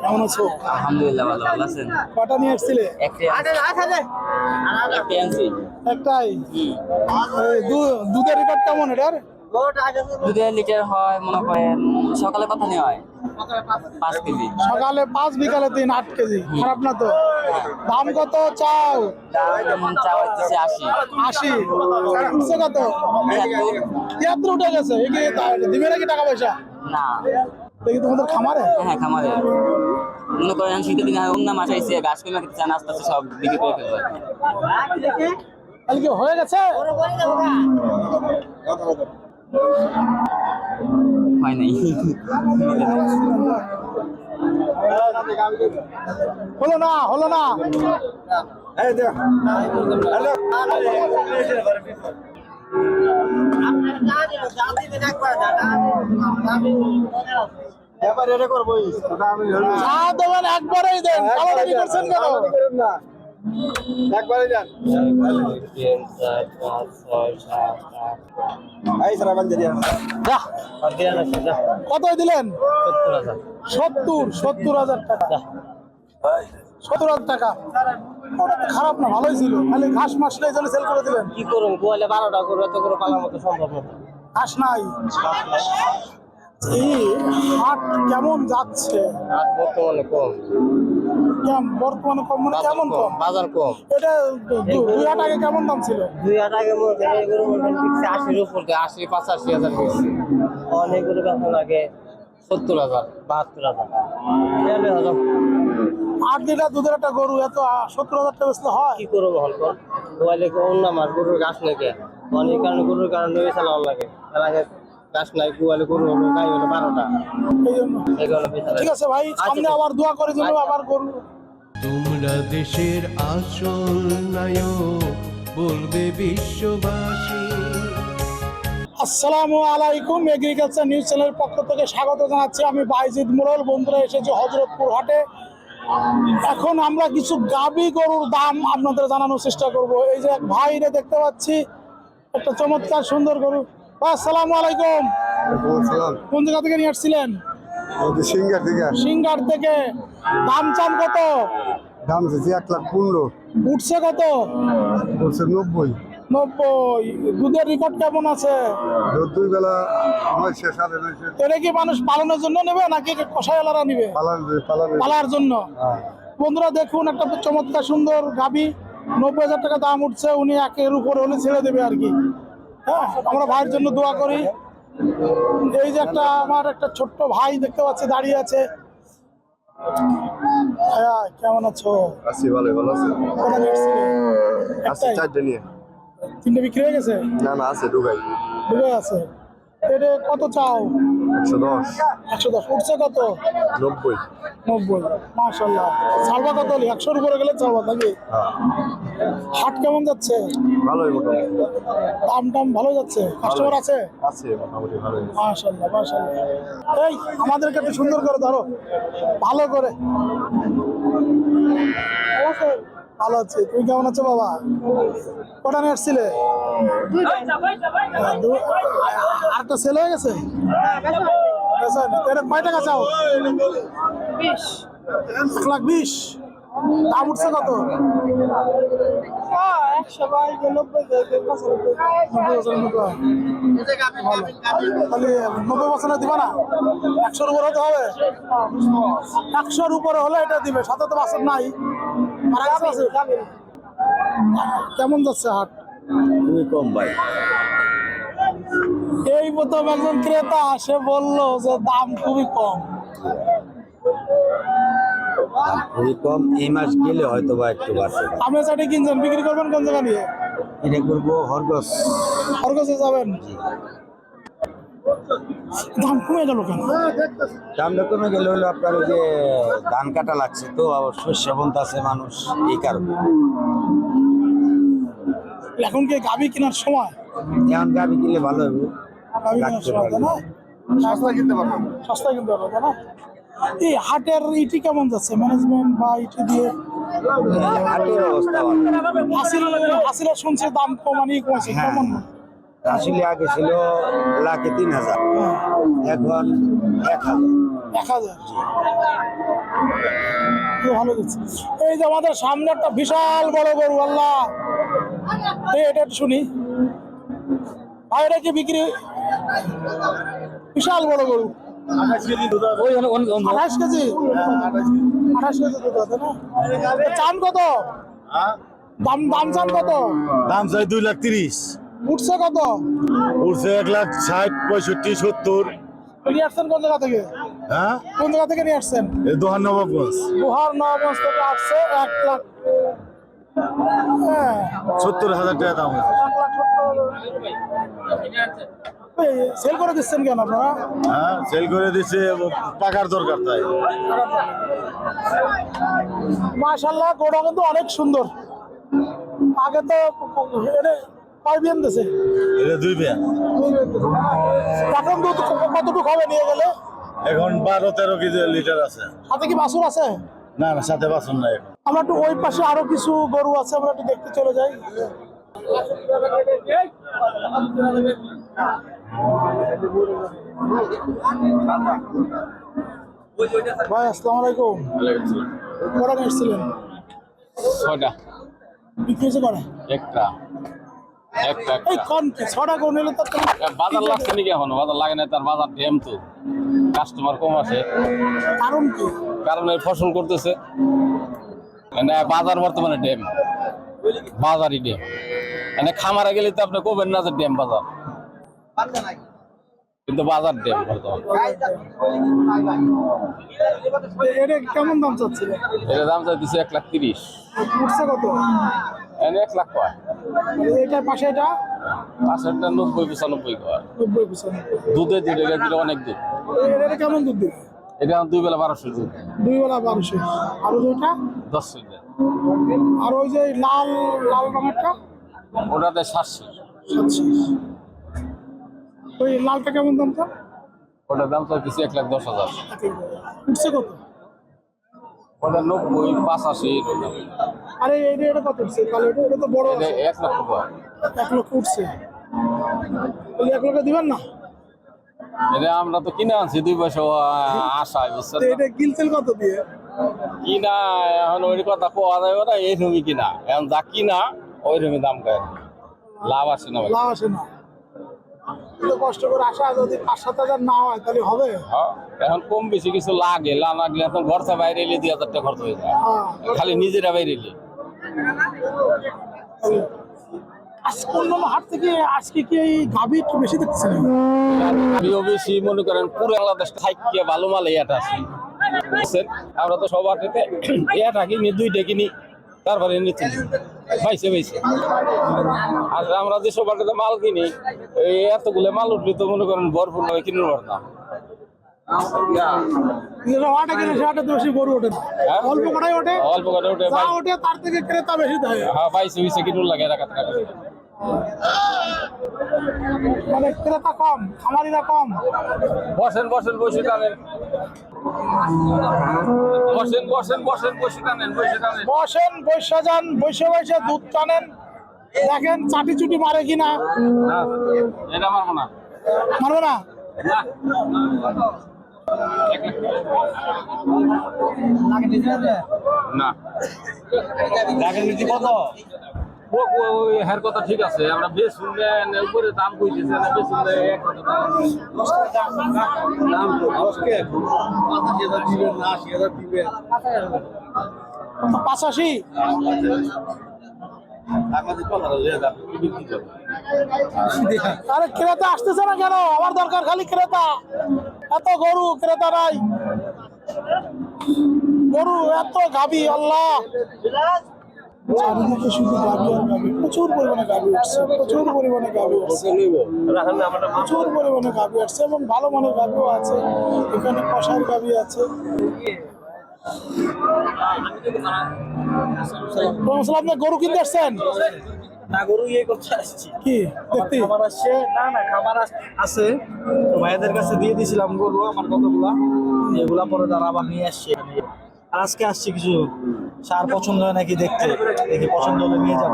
কেমন আছো? আলহামদুলিল্লাহ ভালো ভালো আছেন? কটা নিয়ে এসছিলে একটি একটি আনছি। একটাই? দুধের রেকর্ড কেমন এটার? দুধের লিটার হয় মনে করেন সকালে কথা নেওয়া হয়? পাঁচ কেজি। সকালে পাঁচ বিকালে তিন আট কেজি। খারাপ না তো? দাম কত চাও? যেমন চা হচ্ছে আশি। আশি। কত? তিয়াত্তর। উঠে গেছে। দিবে নাকি টাকা পয়সা? না। দেখি তোমাদের খামারে? হ্যাঁ খামারে। মনে করেন শীতের দিনে অন্য মাস আইসে গাছ কিনে খেতে চান আস্তে আস্তে সব বিক্রি করে ফেলবে। তাহলে কি হয়ে গেছে? হয় নাই। হলো না হলো না। দেবেন একবারেই দেন। কালারি করছেন কেন? একবারে যান কত দিলেন? সত্তর হাজার সত্তর হাজার টাকা। সত্তর হাজার টাকা। খারাপ না ভালোই ছিল। খালি ঘাস মাসলে এই সেল করে দিলেন। কি করুন গোয়ালে বারোটা করে এত করে পালার মতো সম্ভব না। ঘাস নাই। এই হাট কেমন যাচ্ছে? বর্তমানে কম। কেমন? বর্তমানে কম মানে কেমন কম বাজার কম। এটা দুই হাট আগে কেমন দাম ছিল? দুই হাজার আগে আশির উপর আশি পঁচাশি হাজার অনেকগুলো বেতন লাগে সত্তর হাজার বাহাত্তর হাজার। আট লিটার দুধের একটা গরু এত সত্তর হাজার টাকা বেচলে হয়? কি করব হল গোয়ালে অন্য মাছ গরুর ঘাস নাকি? অনেক কারণে গরুর কারণে ওই চালানো লাগে। তার আগে নাই গোয়ালে গরু হলো গাই হলো বারোটা। এই জন্য এই কারণে বেচা ঠিক আছে ভাই সামনে আবার দোয়া করে দিল আবার গরু তোমরা দেশের আসল নায়ক বলবে বিশ্ববাসী। আসসালামু আলাইকুম এগ্রিকালচার নিউজ চ্যানেলের পক্ষ থেকে স্বাগত জানাচ্ছি আমি বাইজিদ মুরল। বন্ধুরা এসেছি হজরতপুর হাটে। এখন আমরা কিছু গাবি গরুর দাম আপনাদের জানানোর চেষ্টা করব। এই যে এক ভাইরে দেখতে পাচ্ছি একটা চমৎকার সুন্দর গরু। আসসালামু আলাইকুম। কোন জায়গা থেকে নিয়ে আসছিলেন? সিঙ্গার দিকে। সিঙ্গার থেকে। দাম চান কত? দাম চাইছি এক লাখ পনেরো। উঠছে কত? বলছে নব্বই। নব্বই। দুধের রেকর্ড কেমন আছে? দুই বেলা নয়শো সাড়ে নয়শো। এটা কি মানুষ পালনের জন্য নেবে নাকি কষাইওয়ালারা নিবে? পালার জন্য। হ্যাঁ। বন্ধুরা দেখুন একটা চমৎকার সুন্দর গাবি। নব্বই হাজার টাকা দাম উঠছে উনি একের উপরে হলে ছেড়ে দেবে আর কি। হ্যাঁ আমরা ভাইয়ের জন্য দোয়া করি। এই যে একটা আমার একটা ছোট্ট ভাই দেখতে পাচ্ছি দাঁড়িয়ে আছে। ভাইয়া, কেমন আছো? আছি ভালো ভালো আছে। কোথা নিয়ে এসছিলে? চারটে নিয়ে। তিনটে বিক্রি হয়ে গেছে? না না আছে ঢুকাই ডুবে আছে। এটা কত চাও? একশো দশ। একশো দশ। উঠছে কত? নব্বই। নব্বই। মাশাল্লাহ ছাড়বা কত হলে? একশোর উপরে গেলে ছাড়বা নাকি? হ্যাঁ। হাট কেমন যাচ্ছে? ভালোই মোটামুটি। দাম টাম ভালো যাচ্ছে? কাস্টমার আছে? আছে মোটামুটি ভালোই মাশাল্লাহ মাশাল্লাহ এই আমাদেরকে একটু সুন্দর করে ধরো। ভালো করে। ভালো আছি। তুমি কেমন আছো বাবা? কটা নিয়ে আসছিলে? হ্যাঁ, আরেকটা সেল হয়ে গেছে? কয় টাকা চাও? এক লাখ বিশ। দাম উঠছে কত? নব্বই বছরে দিবা না? একশোর উপরে হতে হবে? একশোর উপরে হলে এটা দিবে। সাথে তো বাসন নাই? কেমন যাচ্ছে হাট? খুবই কম ভাই। এই প্রথম একজন ক্রেতা সে বলল যে দাম খুবই কম। খুবই কম এই মাস গেলে হয়তো বা একটু বাড়ছে। আপনি চাটি কিনছেন বিক্রি করবেন কোন জায়গা নিয়ে? এটা করব হরগস খরগোশে যাবেন? দাম কমে গেল কেন? দামটা কমে গেলে হলো আপনার ওই যে ধান কাটা লাগছে তো শস্য বন্ত আছে মানুষ এই কারণে। এখন কি গাবি কেনার সময়? এখন গাবি কিনলে ভালো হবে। গাবি কেনার সময় না? সস্তা কিনতে পারবেন সস্তায় কিনতে না? এই হাটের ইটি কেমন যাচ্ছে? ম্যানেজমেন্ট বা ইটি দিয়ে? হাটের অবস্থা ভালো। শুনছে দাম কমানি কমেছে হ্যাঁ। কেমন? আসলে আগে ছিল লাখে তিন হাজার এখন এক হাজার। এক হাজার? ভালো এই যে আমাদের সামনে একটা বিশাল বড় গরু আল্লাহ। এটা একটু শুনি। ভাই এটা কি বিক্রি? বিশাল বড় গরু। আঠাশ কেজি আঠাশ কেজি? দুধ আছে না? চান কত? দাম দাম চান কত? দাম চাই দুই লাখ তিরিশ। উঠছে কত? উঠছে এক লাখ ষাট পঁয়ষট্টি সত্তর। নিয়ে আসছেন কোন জায়গা থেকে? হ্যাঁ? কোন জায়গা থেকে নিয়ে আসছেন? নবাবগঞ্জ আসছে এক লাখ হ্যাঁ। সত্তর হাজার টাকা দাম সেল করে দিচ্ছেন কেন আপনারা? হ্যাঁ সেল করে দিছে টাকার দরকার তাই। মাশাল্লাহ গোটা কিন্তু অনেক সুন্দর। আগে তো কয় বিয়ান দিছে। এটা দুই ব্যান। এখন দুধ কতটুকু হবে নিয়ে গেলে? এখন বারো তেরো কেজি লিটার আছে। সাথে কি আছে? না না সাথে বাসন নাই এখন। আমরা একটু ওই পাশে আরও কিছু গরু আছে আমরা একটু দেখতে চলে যাই। ভাই আসসালামু আলাইকুম। কটা নিয়ে এসেছিলেন? ছয়টা। বিক্রি হয়েছে কটা? একটা। এই ছটা তো বাজার লাগছে নাকি এখন? বাজার লাগে না তার বাজার ড্যাম তো। কাস্টমার কম আছে কারণ কি? কারণ এই ফসল করতেছে। মানে বাজার বর্তমানে ড্যাম বাজারই ড্যাম মানে খামারে গেলে তো আপনি কবেন না যে ড্যাম বাজার। কিন্তু বাজার ড্যাম বর্তমানে। কেমন দাম চাচ্ছিলেন? এটার দাম চাইতেছে এক লাখ তিরিশ। কত? এনে এক লাখ কয়। এটার পাশে এটা? পাঁচশোটা নব্বই পঁচানব্বই কয় নব্বই পিছনে দুধে দুধ এটা দিলে অনেক দুধ। এটা কেমন দুধ দিবে? এটা দুই বেলা বারোশো দুধ। দুই বেলা বারোশো। আর দুইটা দশ লিটার। আর ওই যে লাল লাল রঙেরটা? ওটাতে সাতশো। সাতশো। ওই লালটা কেমন দাম তো ওটার দাম চাইতেছে এক লাখ দশ হাজার। উঠছে কত? ওটা নব্বই পাঁচাশি। আরে এটা এটা কত উঠছে? কালো এটা এটা তো বড় আছে। এক লক্ষ টাকা। এক লক্ষ উঠছে। ওই এক লক্ষ দিবেন না? এটা আমরা তো কিনে আনছি দুই পয়সা আশায় বুঝছেন? এটা কিনছেন কত দিয়ে? কিনা এখন ওই কথা পাওয়া যাবে না এই রুমি কিনা। এখন যা কিনা ওই রুমি দাম কয়। লাভ আসে না লাভ আসে না। এত কষ্ট করে আসা যদি পাঁচ সাত হাজার না হয় তাহলে হবে? এখন কম বেশি কিছু লাগে না লাগলে এখন ঘর থেকে বাইরে এলে দুই হাজার টাকা খরচ হয়ে যায়। হ্যাঁ। খালি নিজেরা বাইরে এলে। আজকে অন্যান্য হাট থেকে আজকে কি এই গাভি একটু বেশি দেখছেন আমিও বেশি মনে করেন পুরো বাংলাদেশ ভালো মাল এটা আছে। বুঝছেন? আমরা তো সব আটেতে এটা কিনি দুইটা কিনি তারপরে নিচ্ছি পাইছে পাইছে আর আমরা যে সব আটেতে মাল কিনি এতগুলো মাল উঠলে তো মনে করেন ভরপুর নয় কিনুর পারতাম হ্যাঁ? অল্প করে ওঠে। অল্প করে ওঠে তার থেকে ক্রেতা বেশি দেয়। হ্যাঁ পাইছে হইছে কিনুর লাগে টাকা মানে ক্রেতা কম খামারিরা কম। বসেন বসেন বসে টানেন বসেন বসেন বসেন বসে টানেন বসে টানেন বসেন বৈশা যান বৈশে বৈশে দুধ টানেন। দেখেন চাটি চুটি মারে কিনা। এটা পারব না। মারবে না? না। কত? ও- ও- কথা ঠিক আছে আমরা বেশ শুনলে উপরে দাম কইতেছে না বেশ কথা দাম। পাঁচাশি আরে ক্রেতা আসতেছে না কেন? আমার দরকার খালি ক্রেতা। এত গরু ক্রেতা নাই। গরু এত গাবি আল্লাহ। চারিদিকে শুধু আর প্রচুর পরিমাণে গাবি উঠছে প্রচুর পরিমাণে গাবি উঠছে। প্রচুর পরিমাণে গাবি আসছে এবং ভালো মানের গাবিও আছে। এখানে কষার গাবি আছে। রহমতুল্লাহ, আপনি গরু কিনতে আসছেন? না গরু ইয়ে করতে আসছি। কি? দেখতে? খাবার আসছে। না না খাবার আছে। তো ভাইয়াদের কাছে দিয়ে দিয়েছিলাম গরু আমার কতগুলা? এগুলা পরে তারা আবার নিয়ে আসছে। আর আজকে আসছে কিছু সার পছন্দ হয় নাকি দেখতে? দেখি পছন্দ হলে নিয়ে যাব।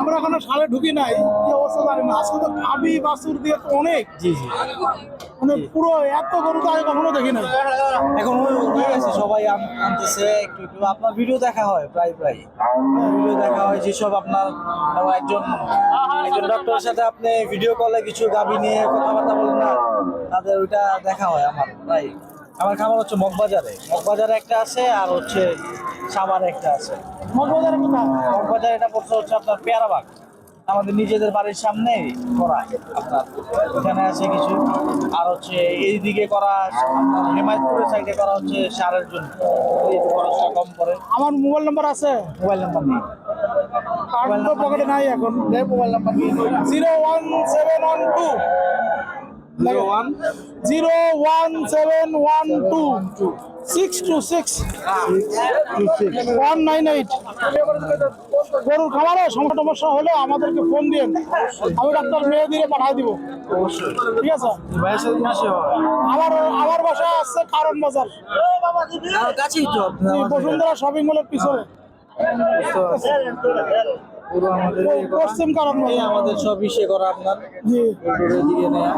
আমরা এখনও সালে ঢুকি নাই কি অবস্থা জানি না। আজকে তো গাবি বাছুর দিয়ে তো অনেক। জি জি। মানে পুরো এত গরু তো আগে কখনো দেখি নাই। এখন হয়ে- হয়ে সবাই আনতেছে একটু একটু। আপনার ভিডিও দেখা হয় প্রায় প্রায়। ভিডিও দেখা হয় যেসব আপনার একজন একজন ডক্টরের সাথে আপনি ভিডিও কলে কিছু গাবি নিয়ে কথাবার্তা বলেন না তাদের ওইটা দেখা হয় আমার প্রায়। আমার খাবার হচ্ছে মগবাজারে। মগবাজারে একটা আছে আর হচ্ছে সাভারে একটা আছে। মগবাজারে মগবাজার এটা পড়ছে হচ্ছে আপনার পেয়ারাবাগ আমাদের নিজেদের বাড়ির সামনে করা আপনার। এখানে আছে কিছু। আর হচ্ছে এইদিকে করা হেমায়তপুরের সাইডে করা হচ্ছে সারের জন্য। এই খরচটা কম পড়ে। আমার মোবাইল নাম্বার আছে? মোবাইল নাম্বার নেই। কার্ড তো পকেটে নাই। এখন। Mobile number zero one seven one two. Zero one zero one seven one two six two six one nine eight গরুর খামারে সমস্যা টমস্যা হলে আমাদেরকে ফোন দিন আমি ডাক্তার মেয়ে দিয়ে পাঠাই দিব। ঠিক আছে? আমার আমার বাসা আছে কারণ বাজার। বসুন্ধরা শপিং মলের পিছনে। পুরো আমাদের পশ্চিম কারণ আমাদের সব ইসে করা আপনার। জি। নেয়া।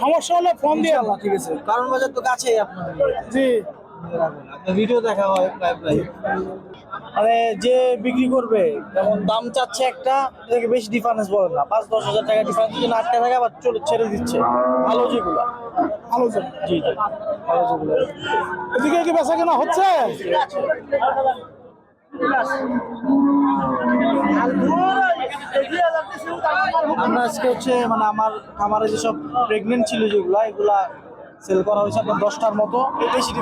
সমস্যা হলে ফোন দিয়ে। ইনশাআল্লাহ, ঠিক আছে। কারণ বাজার তো কাছেই আপনার জি। ভিডিও দেখা হয় প্রায় প্রায় মানে যে বিক্রি করবে যেমন দাম চাচ্ছে একটা এটাকে বেশি ডিফারেন্স বলেন না। পাঁচ দশ হাজার টাকা ডিফারেন্স যদি আটকা থাকে আবার চলে ছেড়ে দিচ্ছে। ভালো যেগুলো। ভালো এদিকে কি বেচা কেনা হচ্ছে? মানে আমার যেসব প্রেগনেন্ট ছিল যেগুলা, এগুলা সেল করা হয়েছে আপনার দশটার মতো। বেশি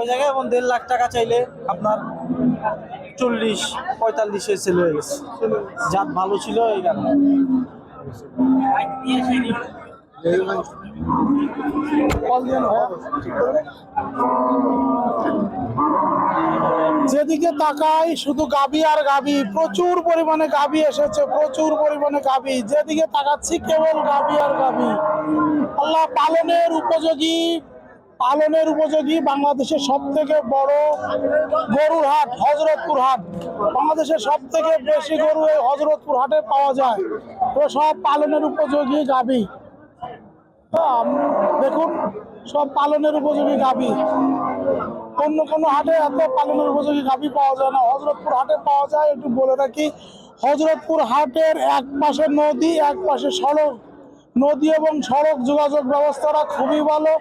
ওই জায়গায় এবং দেড় লাখ টাকা চাইলে আপনার চল্লিশ, পঁয়তাল্লিশে সেল হয়ে গেছে। জাত ভালো ছিল এই কারণে। যেদিকে তাকাই শুধু গাবি আর গাবি, প্রচুর পরিমাণে গাবি এসেছে, প্রচুর পরিমাণে গাবি। যেদিকে তাকাচ্ছি কেবল গাবি আর গাবি। আল্লাহ পালনের উপযোগী পালনের উপযোগী বাংলাদেশের সব থেকে বড় গরুর হাট, হজরতপুর হাট। বাংলাদেশের সব থেকে বেশি গরু এই হজরতপুর হাটে পাওয়া যায়। তো সব পালনের উপযোগী গাবি। দেখুন, সব পালনের উপযোগী গাবি। অন্য কোনো হাটে এত পালনের উপযোগী গাবি পাওয়া যায় না। হজরতপুর হাটে পাওয়া যায়, একটু বলে রাখি। হজরতপুর হাটের এক পাশে নদী, এক পাশে সড়ক। নদী এবং সড়ক যোগাযোগ ব্যবস্থাটা খুবই ভালো।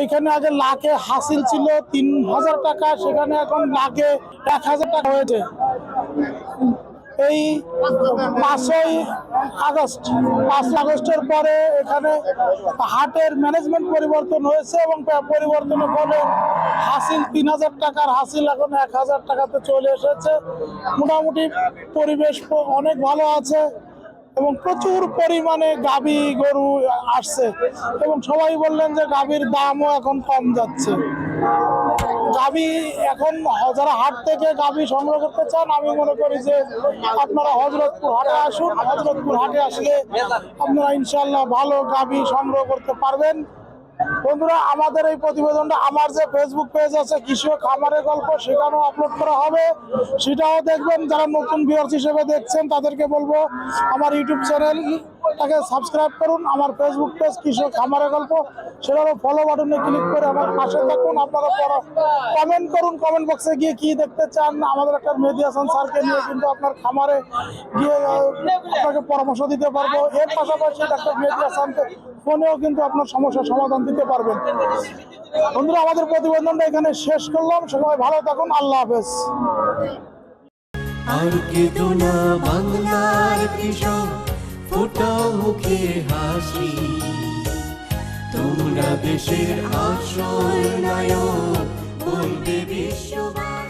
এইখানে আগে লাখে হাসিল ছিল, তিন হাজার টাকা, সেখানে এখন লাখে এক হাজার টাকা হয়েছে। এই পাঁচই আগস্ট, পাঁচ আগস্টের পরে এখানে হাটের ম্যানেজমেন্ট পরিবর্তন হয়েছে এবং পরিবর্তনের ফলে হাসিল তিন হাজার টাকার হাসিল এখন এক হাজার টাকাতে চলে এসেছে। মোটামুটি পরিবেশ অনেক ভালো আছে এবং প্রচুর পরিমাণে গাবি গরু আসছে এবং সবাই বললেন যে গাবির দামও এখন কম যাচ্ছে। গাবি এখন যারা হাট থেকে গাবি সংগ্রহ করতে চান, আমি মনে করি যে আপনারা হজরতপুর হাটে আসুন। হজরতপুর হাটে আসলে আপনারা ইনশাল্লাহ ভালো গাবি সংগ্রহ করতে পারবেন। বন্ধুরা, আমাদের এই প্রতিবেদনটা আমার যে ফেসবুক পেজ আছে, কৃষক খামারের গল্প, সেখানেও আপলোড করা হবে। সেটাও দেখবেন, যারা নতুন ভিউয়ার্স হিসেবে দেখছেন, তাদেরকে বলব, আমার ইউটিউব চ্যানেলটাকে সাবস্ক্রাইব করুন, আমার ফেসবুক পেজ কৃষক খামারের গল্প, সেটারও ফলো বাটনে ক্লিক করে আমার পাশে থাকুন। আপনারা কমেন্ট করুন কমেন্ট বক্সে গিয়ে কি দেখতে চান। আমাদের একটা মেহেদি হাসান স্যারকে নিয়ে কিন্তু আপনার খামারে গিয়ে আপনাকে পরামর্শ দিতে পারব। এর পাশাপাশি ডাক্তার হাসানকে ফোনেও কিন্তু আপনার সমস্যার সমাধান দিতে পারবেন। বন্ধুরা, আমাদের প্রতিবেদনটা এখানে শেষ করলাম। সবাই ভালো থাকুন। আল্লাহ হাফেজ। আর না বাংলার কৃষক। ফোটাও মুখে হাসি। তোমরা দেশের আসল নায়ক বলবে বিশ্ববাসী।